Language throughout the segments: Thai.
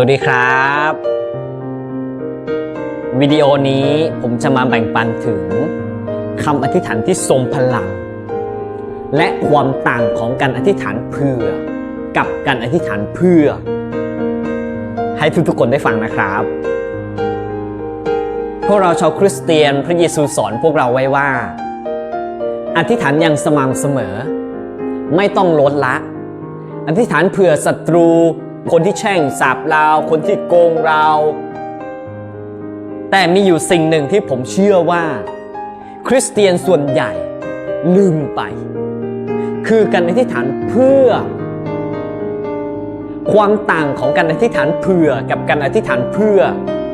วัสดีครับ วิดีโอนี้ผมจะมาแบ่งปันถึงคำอธิษฐานที่ทรงพลัง และความต่างของการอธิษฐานเพื่อ กับการอธิษฐานเพื่อ ให้ทุกๆคนได้ฟังนะครับ พวกเราชาวคริสเตียนพระเยซูสอนพวกเราไว้ว่า อธิษฐานอย่างสม่ำเสมอ ไม่ต้องลดละ อธิษฐานเผื่อศัตรู คนที่แช่งสาบเราคนที่โกงเรา แต่มีอยู่สิ่งหนึ่งที่ผมเชื่อว่า คริสเตียนส่วนใหญ่ลืมไป คือการอธิษฐานเพื่อ ความต่างของการอธิษฐานเผื่อกับการอธิษฐานเพื่อ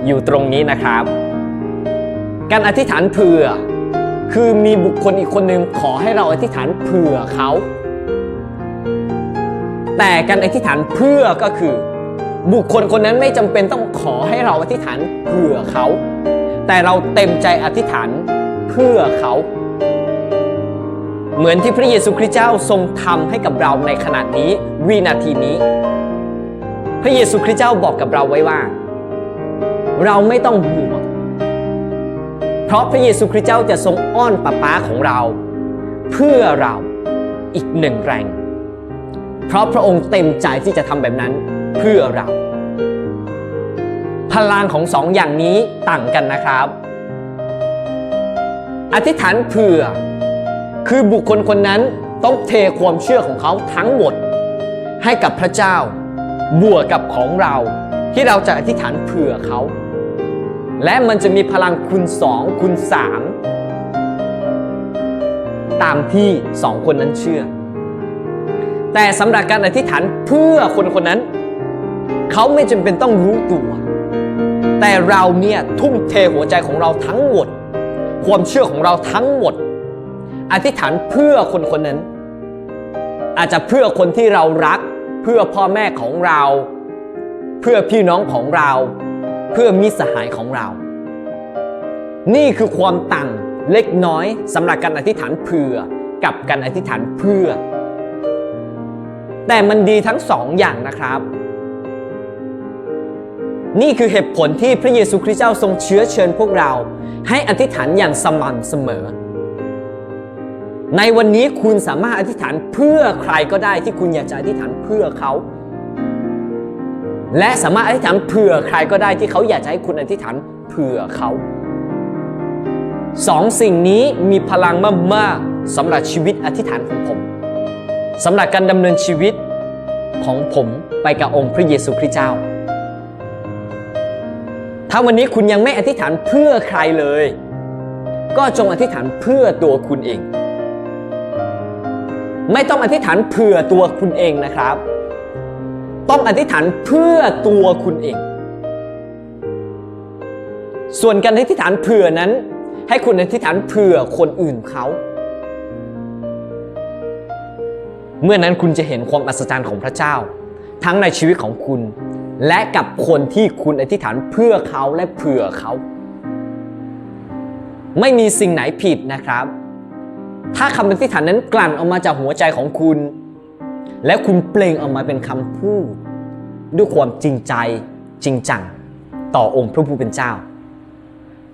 อยู่ตรงนี้นะครับ การอธิษฐานเผื่อ คือมีบุคคลอีกคนหนึ่งขอให้เราอธิษฐานเผื่อเขา แต่การอธิษฐานเพื่อก็คือ บุคคลคนนั้นไม่จำเป็นต้องขอให้เราอธิษฐานเผื่อเขา แต่เราเต็มใจอธิษฐานเพื่อเขา เหมือนที่พระเยซูคริสต์เจ้าทรงทำให้กับเราในขณะนี้วินาทีนี้ พระเยซูคริสต์เจ้าบอกกับเราไว้ว่า เราไม่ต้องห่วงเพราะพระเยซูคริสต์เจ้าจะทรงอ้อนป้าป้าของเรา เพื่อเราอีกหนึ่งแรง เพราะพระองค์เต็มใจที่จะทำแบบนั้นเพื่อเรา พลังของสองอย่างนี้ต่างกันนะครับ อธิษฐานเผื่อ คือบุคคลคนนั้นต้องเทความเชื่อของเขาทั้งหมด ให้กับพระเจ้า บวกกับของเราที่เราจะอธิษฐานเผื่อเขา และมันจะมีพลังคูณสองคูณสามตามที่สองคนนั้นเชื่อ แต่สำหรับการอธิษฐานเพื่อคนคนนั้น เขาไม่จำเป็นต้องรู้ตัว แต่เราเนี่ยทุ่มเทหัวใจของเราทั้งหมด ความเชื่อของเราทั้งหมด อธิษฐานเพื่อคนคนนั้น อาจจะเพื่อคนที่เรารัก เพื่อพ่อแม่ของเรา เพื่อพี่น้องของเรา เพื่อมิตรสหายของเรา นี่คือความต่างเล็กน้อยสำหรับการอธิษฐานเพื่อกับการอธิษฐานเพื่อ แต่มันดีทั้งสองอย่างนะครับ นี่คือเหตุผลที่พระเยซูคริสต์เจ้าทรงเชื้อเชิญพวกเรา ให้อธิษฐานอย่างสม่ำเสมอ ในวันนี้คุณสามารถอธิษฐานเพื่อใครก็ได้ที่คุณอยากจะอธิษฐานเพื่อเขา และสามารถอธิษฐานเผื่อใครก็ได้ที่เขาอยากจะให้คุณอธิษฐานเผื่อเขาสองสิ่งนี้มีพลังมากๆสำหรับชีวิตอธิษฐานของผม สำหรับการดำเนินชีวิตของผมไปกับองค์พระเยซูคริสต์เจ้า ถ้าวันนี้คุณยังไม่อธิษฐานเพื่อใครเลย ก็จงอธิษฐานเพื่อตัวคุณเอง ไม่ต้องอธิษฐานเพื่อตัวคุณเองนะครับ ต้องอธิษฐานเพื่อตัวคุณเอง ส่วนการอธิษฐานเผื่อนั้น ให้คุณอธิษฐานเผื่อคนอื่นเขา เมื่อนั้นคุณจะเห็นความอัศจรรย์ของพระเจ้า ทั้งในชีวิตของคุณ และกับคนที่คุณอธิษฐานเพื่อเขาและเผื่อเขา ไม่มีสิ่งไหนผิดนะครับ ถ้าคำอธิษฐานนั้นกลั่นออกมาจากหัวใจของคุณ และคุณเปล่งออกมาเป็นคำพูด ด้วยความจริงใจจริงจัง ต่อองค์พระผู้เป็นเจ้า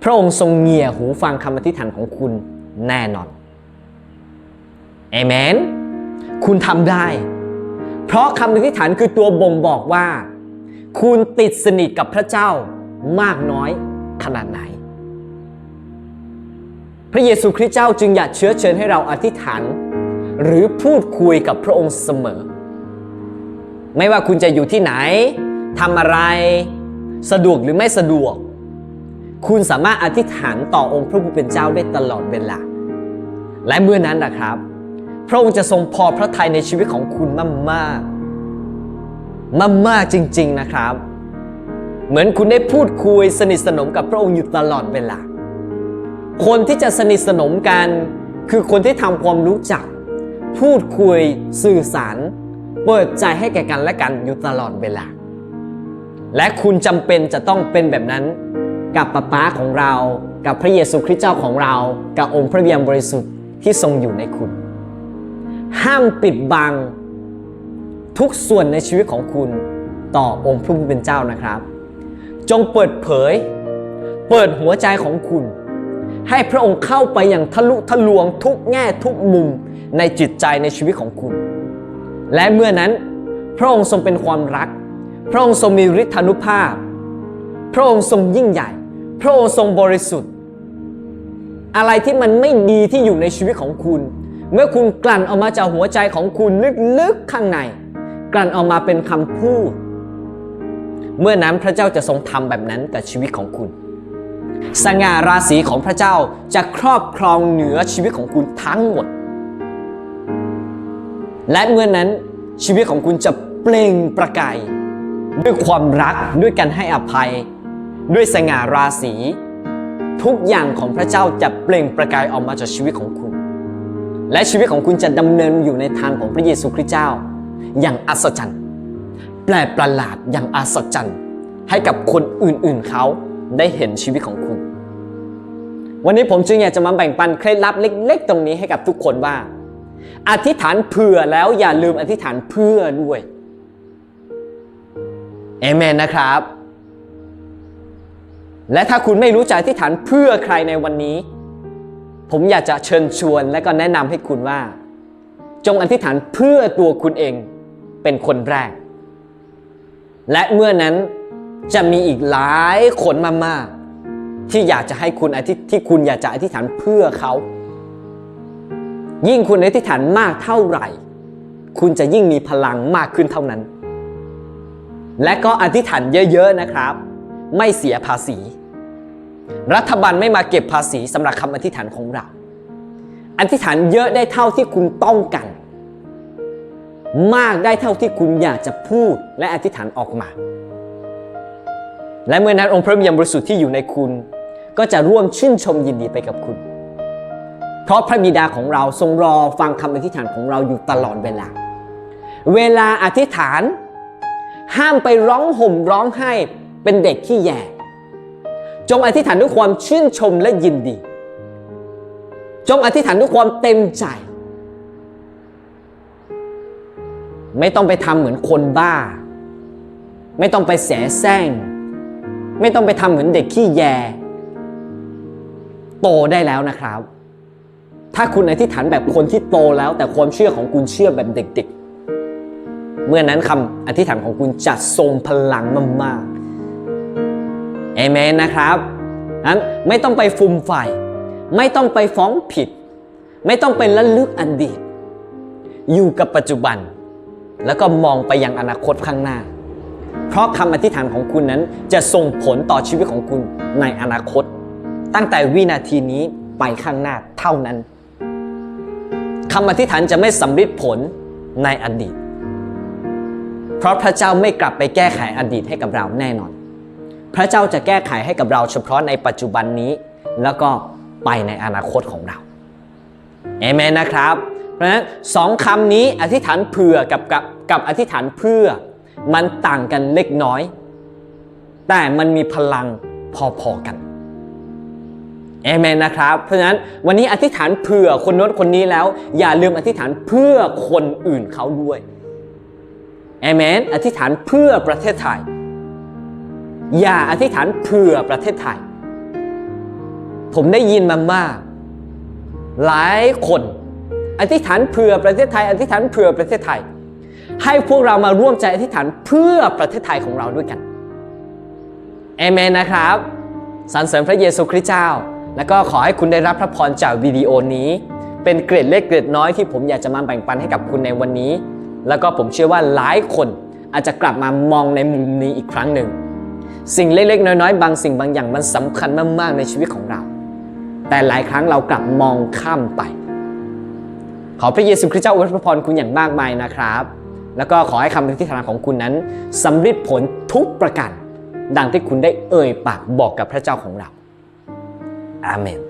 พระองค์ทรงเงี่ยหูฟังคำอธิษฐานของคุณแน่นอนเอเมน คุณทำได้ เพราะคำอธิษฐานคือตัวบ่งบอกว่า คุณติดสนิทกับพระเจ้ามากน้อยขนาดไหน พระเยซูคริสต์เจ้าจึงอยากเชื้อเชิญให้เราอธิษฐาน หรือพูดคุยกับพระองค์เสมอ ไม่ว่าคุณจะอยู่ที่ไหนทำอะไร สะดวกหรือไม่สะดวก คุณสามารถอธิษฐานต่อองค์พระผู้เป็นเจ้าได้ตลอดเวลาและเมื่อนั้นนะครับ พระองค์จะทรงพอพระทัยในชีวิตของคุณมากมากมากมากจริง ๆนะครับ เหมือนคุณได้พูดคุยสนิทสนมกับพระองค์อยู่ตลอดเวลา คนที่จะสนิทสนมกัน คือคนที่ทำความรู้จัก พูดคุยสื่อสาร เปิดใจให้แก่กันและกันอยู่ตลอดเวลา และคุณจำเป็นจะต้องเป็นแบบนั้นกับป้าป้าของเรา กับพระเยซูคริสต์เจ้าของเรา กับองค์พระวิญญาณบริสุทธิ์ที่ทรงอยู่ในคุณ ห้ามปิดบัง ทุกส่วนในชีวิตของคุณต่อองค์พระผู้เป็นเจ้านะครับ จงเปิดเผย เปิดหัวใจของคุณ ให้พระองค์เข้าไปอย่างทะลุทะลวงทุกแง่ทุกมุมในจิตใจในชีวิตของคุณ และเมื่อนั้นพระองค์ทรงเป็นความรัก พระองค์ทรงมีฤทธานุภาพ พระองค์ทรงยิ่งใหญ่ พระองค์ทรงบริสุทธิ์ อะไรที่มันไม่ดีที่อยู่ในชีวิตของคุณ เมื่อคุณกลั่นออกมาจากหัวใจของคุณลึกๆข้างใน กลั่นออกมาเป็นคำพูด เมื่อนั้นพระเจ้าจะทรงทำแบบนั้นกับชีวิตของคุณ สง่าราศีของพระเจ้าจะครอบครองเหนือชีวิตของคุณทั้งหมด และเมื่อนั้นชีวิตของคุณจะเปล่งประกายด้วยความรักด้วยการให้อภัย ด้วยสง่าราศี ทุกอย่างของพระเจ้าจะเปล่งประกายออกมาจากชีวิตของคุณ และชีวิตของคุณจะดำเนินอยู่ในทางของพระเยซูคริสต์เจ้า อย่างอัศจรรย์ แปลกประหลาดอย่างอัศจรรย์ ให้กับคนอื่นๆเขาได้เห็นชีวิตของคุณ วันนี้ผมจึงอยากจะมาแบ่งปันเคล็ดลับเล็ก ๆ ตรงนี้ให้กับทุกคนว่า อธิษฐานเผื่อแล้วอย่าลืมอธิษฐานเพื่อด้วยเอเมนนะครับ และถ้าคุณไม่รู้จักอธิษฐานเพื่อใครในวันนี้ ผมอยากจะเชิญชวนและก็แนะนำให้คุณว่า จงอธิษฐานเพื่อตัวคุณเองเป็นคนแรก และเมื่อนั้นจะมีอีกหลายคนมากๆที่อยากจะให้คุณอธิที่คุณอยากจะอธิษฐานเพื่อเขา ยิ่งคุณอธิษฐานมากเท่าไหร่ คุณจะยิ่งมีพลังมากขึ้นเท่านั้น และก็อธิษฐานเยอะ ๆนะครับ ไม่เสียภาษี รัฐบาลไม่มาเก็บภาษีสำหรับคำอธิษฐานของเรา อธิษฐานเยอะได้เท่าที่คุณต้องการมากได้เท่าที่คุณอยากจะพูดและอธิษฐานออกมา และเมื่อนั้นองค์พระวิญญาณบริสุทธิ์ที่อยู่ในคุณ ก็จะร่วมชื่นชมยินดีไปกับคุณ เพราะพระบิดาของเราทรงรอฟังคำอธิษฐานของเราอยู่ตลอดเวลา เวลาอธิษฐาน ห้ามไปร้องห่มร้องไห้เป็นเด็กขี้แย่ จงอธิษฐานด้วยความชื่นชมและยินดี จงอธิษฐานด้วยความเต็มใจ ไม่ต้องไปทำเหมือนคนบ้า ไม่ต้องไปแสแสร้ง ไม่ต้องไปทำเหมือนเด็กขี้แย โตได้แล้วนะครับ ถ้าคุณอธิษฐานแบบคนที่โตแล้ว แต่ความเชื่อของคุณเชื่อแบบเด็ก ๆ เมื่อนั้นคำอธิษฐานของคุณจะทรงพลังมากๆ เอเมนนะครับนั้นไม่ต้องไปฟุมไฟไม่ต้องไปฟ้องผิด ไม่ต้องไประลึกอดีต อยู่กับปัจจุบัน แล้วก็มองไปยังอนาคตข้างหน้า เพราะคำอธิษฐานของคุณนั้นจะส่งผลต่อชีวิตของคุณในอนาคต ตั้งแต่วินาทีนี้ไปข้างหน้าเท่านั้นคำอธิษฐานจะไม่สำเร็จผลในอดีต เพราะพระเจ้าไม่กลับไปแก้ไขอดีตให้กับเราแน่นอน พระเจ้าจะแก้ไขให้กับเราเฉพาะในปัจจุบันนี้ แล้วก็ไปในอนาคตของเราเอเมนนะครับ เพราะฉะนั้นสองคำนี้อธิษฐานเผื่อกับกับกับอธิษฐานเพื่อมันต่างกันเล็กน้อย แต่มันมีพลังพอๆกันเอเมนนะครับ เพราะฉะนั้นวันนี้อธิษฐานเผื่อคนโน้นคนนี้แล้ว อย่าลืมอธิษฐานเพื่อคนอื่นเขาด้วยเอเมนอธิษฐานเพื่อประเทศไทย อย่าอธิษฐานเผื่อประเทศไทย ผมได้ยินมามาก หลายคน อธิษฐานเผื่อประเทศไทย อธิษฐานเผื่อประเทศไทย ให้พวกเรามาร่วมใจอธิษฐานเพื่อประเทศไทยของเราด้วยกันเอเมนนะครับสรรเสริญพระเยซูคริสต์เจ้า แล้วก็ขอให้คุณได้รับพระพรจากวิดีโอนี้ เป็นเกร็ดเล็กเกร็ดน้อยที่ผมอยากจะมาแบ่งปันให้กับคุณในวันนี้ แล้วก็ผมเชื่อว่าหลายคนอาจจะกลับมามองในมุมนี้อีกครั้งหนึ่ง สิ่งเล็กๆ น้อยๆ บางสิ่งบางอย่างมันสำคัญมากๆในชีวิตของเรา แต่หลายครั้งเรากลับมองข้ามไป ขอพระเยซูคริสต์เจ้าอวยพรคุณอย่างมากมายนะครับ แล้วก็ขอให้คำอธิษฐานของคุณนั้นสำเร็จผลทุกประการดังที่คุณได้เอ่ยปากบอกกับพระเจ้าของเรา อาเมน